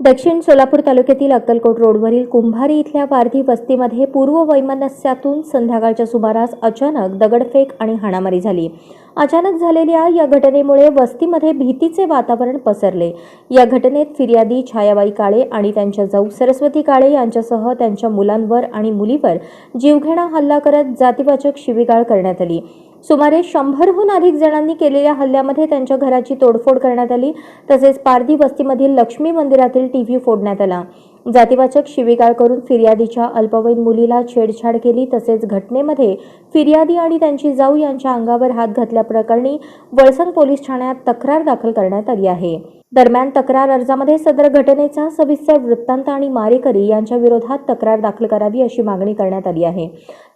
दक्षिण सोलापूर तालुक्यातील अक्कलकोट रोडवरील कुंभारी इथल्या पारधी वस्तीमध्ये पूर्व वैमनस्यातून संध्याकाळच्या सुमारास अचानक दगडफेक आणि हाणामारी झाली. अचानक झालेल्या या घटनेमुळे वस्तीमध्ये भीतीचे वातावरण पसरले. या घटनेत फिर्यादी छायाबाई काळे आणि त्यांच्या जाऊ सरस्वती काळे यांच्यासह त्यांच्या मुलांवर आणि मुलीवर जीवघेणा हल्ला करत जातीवाचक शिवीगाळ करण्यात आली. सुमारे शंभरहून अधिक जणांनी केलेल्या हल्ल्यामध्ये त्यांच्या घराची तोडफोड करण्यात आली. तसेच पारधी वस्तीमधील लक्ष्मी मंदिरातील टीव्ही फोडण्यात आला. जातीवाचक शिवीगाळ करून फिर्यादीच्या अल्पवयीन मुलीला छेडछाड केली. तसेच घटनेमध्ये फिर्यादी आणि त्यांची जाऊ यांच्या अंगावर हात घातल्याप्रकरणी वळसंग पोलीस ठाण्यात तक्रार दाखल करण्यात आली आहे. दरम्यान तक्रार अर्जामध्ये सदर घटनेचा सविस्तर वृत्तांत आणि मारेकरी यांच्या विरोधात तक्रार दाखल करावी अशी मागणी करण्यात आली आहे.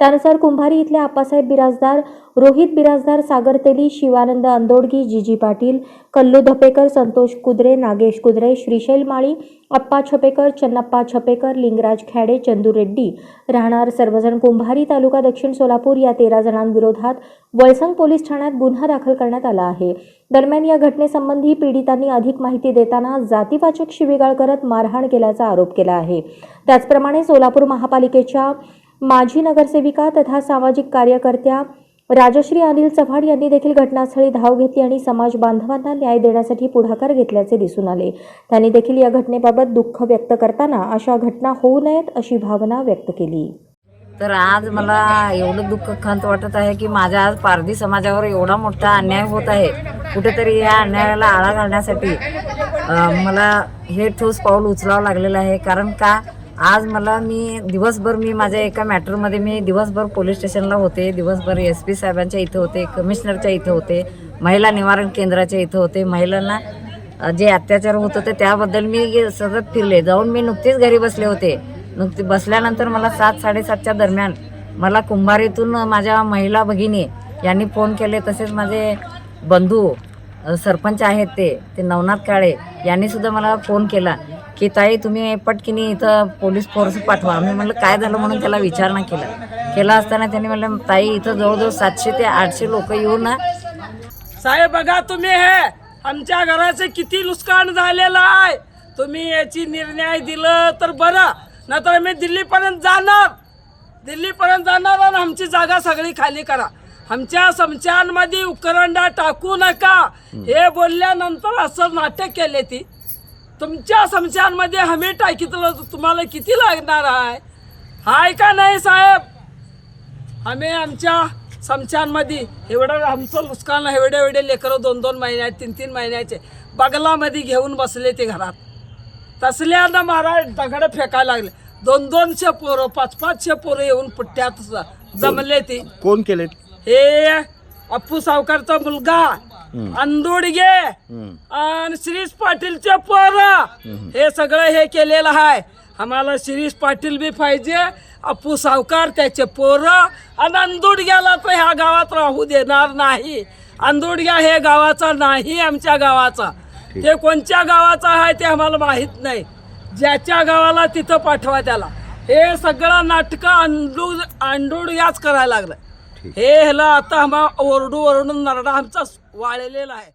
त्यानुसार कुंभारी इथले आप्पासाहेब बिराजदार रोहित बिराजदार सागर तेली शिवानंद अंदोडगी जीजी पाटील कल्लू धपेकर संतोष कुद्रे नागेश कुद्रे श्रीशैल माळी अप्पा छपेकर चन्नप्पा छपेकर लिंगराज खॅडे चंदू रेड्डी राहणार सर्वजण कुंभारी तालुका दक्षिण सोलापूर या तेरा जणांविरोधात वळसंग पोलीस ठाण्यात गुन्हा दाखल करण्यात आला आहे. दरम्यान या घटनेसंबंधी पीडितांनी अधिक माहिती देताना जातीवाचक शिवीगाळ करत मारहाण केल्याचा आरोप केला आहे. त्याचप्रमाणे सोलापूर महापालिकेच्या माजी नगरसेविका तथा सामाजिक कार्यकर्त्या राजश्री अनिल चव्हाण यांनी देखील घटनास्थळी धाव घेतली आणि समाज बांधवांना न्याय देण्यासाठी पुढाकार घेतल्याचे दिसून आले. त्यांनी देखील या घटनेबाबत दुःख व्यक्त करताना अशा घटना होऊ नयेत अशी भावना व्यक्त केली. तर आज मला एवढं दुःख खंत वाटत आहे की माझ्या आज पारधी समाजावर एवढा मोठा अन्याय होत आहे. कुठेतरी या अन्यायाला आळा घालण्यासाठी मला हे ठोस पाऊल उचलावं लागलेलं आहे. कारण का आज मला मी दिवसभर मी माझ्या एका मॅटरमध्ये मी दिवसभर पोलीस स्टेशनला होते दिवसभर एस पी साहेबांच्या इथं होते कमिशनरच्या इथं होते महिला निवारण केंद्राच्या इथं होते. महिलांना जे अत्याचार होत होते त्याबद्दल मी सतत फिरले. जाऊन मी नुकतीच घरी बसले होते. नुकती बसल्यानंतर मला सात साडेसातच्या दरम्यान मला कुंभारीतून माझ्या महिला भगिनी यांनी फोन केले. तसेच माझे बंधू सरपंच आहेत ते ते नवनाथ काळे यांनी सुद्धा मला फोन केला की ताई तुम्ही पटकिनी इथं पोलीस फोर्स पाठवा. मी म्हटलं काय झालं? म्हणून त्याला विचारणा केला. केला असताना त्यांनी म्हणलं ताई इथं जवळजवळ सातशे ते आठशे लोक येऊन ना. साहेब बघा तुम्ही हे आमच्या घराचे किती नुकसान झालेलं आहे. तुम्ही याची निर्णय दिलं तर बरं नाहीतर मी दिल्लीपर्यंत जाणार. दिल्लीपर्यंत जाणार आणि आमची जागा सगळी खाली करा. आमच्या समशांमध्ये उकरंडा टाकू नका. हे बोलल्यानंतर असं नाटक केले ती. तुमच्या समशांमध्ये हमी टाकीतलं तुम्हाला किती लागणार आहे? हाय का नाही साहेब? आम्ही आमच्या समशांमध्ये एवढं आमचं नुकसान एवढे एवढे लेकरं दोन दोन महिन्यात तीन तीन महिन्याचे बगलामध्ये घेऊन बसले ते घरात. तसल्यानं महाराज दगड फेकायला लागले. दोन दोनशे पोरं पाच पाचशे पोरं येऊन पुट्ट्यात जमले ती. कोण केले? हे अप्पू सावकारचा मुलगा. अंदोडगे. आणि शिरीष पाटीलचे पोर. हे सगळं हे केलेलं आहे आम्हाला शिरीष पाटील बी पाहिजे अप्पू सावकार त्याचे पोर. आणि अंदोडग्याला तर ह्या गावात राहू देणार नाही. अंदोडग्या हे गावाचा नाही आमच्या गावाचा. ते कोणत्या गावाचा आहे ते आम्हाला माहीत नाही. ज्याच्या गावाला तिथं पाठवा त्याला. हे सगळं नाटकं अंडू अंडूड याच करायला लागलं. हे ह्याला आता आम्हा ओरडू ओरडून नरडा आमचा वाळलेला आहे.